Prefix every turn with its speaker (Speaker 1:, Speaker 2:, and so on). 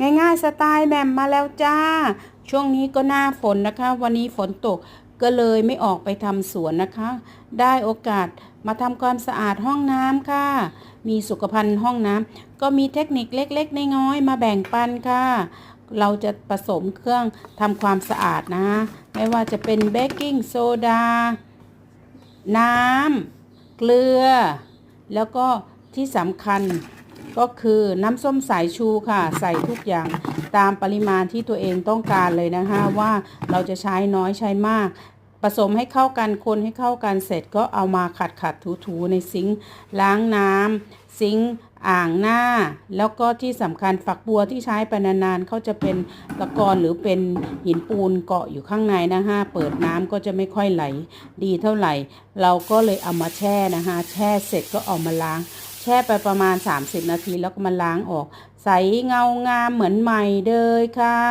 Speaker 1: ง่ายๆสไตล์แมมมาแล้วจ้า ช่วงนี้ก็หน้าฝนนะคะ วันนี้ฝนตกก็เลยไม่ออกไปทำสวนนะคะ ได้โอกาสมาทำความสะอาดห้องน้ำค่ะ มีสุขภัณฑ์ห้องน้ำก็มีเทคนิคเล็กๆน้อยๆมาแบ่งปันค่ะ เราจะผสมเครื่องทำความสะอาดนะ ไม่ว่าจะเป็นเบกกิ้งโซดา น้ำเกลือ แล้วก็ที่สำคัญ ก็คือน้ำส้มสายชูค่ะ ใส่ทุกอย่างตามปริมาณที่ตัวเองต้องการเลยนะคะ ว่าเราจะใช้น้อยใช้มาก ผสมให้เข้ากันคนให้เข้ากันเสร็จก็เอามาขัดขัดถูๆในซิงค์ล้างน้ำซิงค์อ่างหน้า แล้วก็ที่สำคัญฝักบัวที่ใช้ไปนานๆเขาจะเป็นตะกอนหรือเป็นหินปูนเกาะอยู่ข้างในนะคะเปิดน้ำก็จะไม่ค่อยไหล ดีเท่าไหร่ เราก็เลยเอามาแช่นะคะแช่เสร็จก็เอามาล้าง แช่ไปประมาณ 30 นาทีแล้วก็มาล้างออก ใสเงางามเหมือนใหม่เลยค่ะ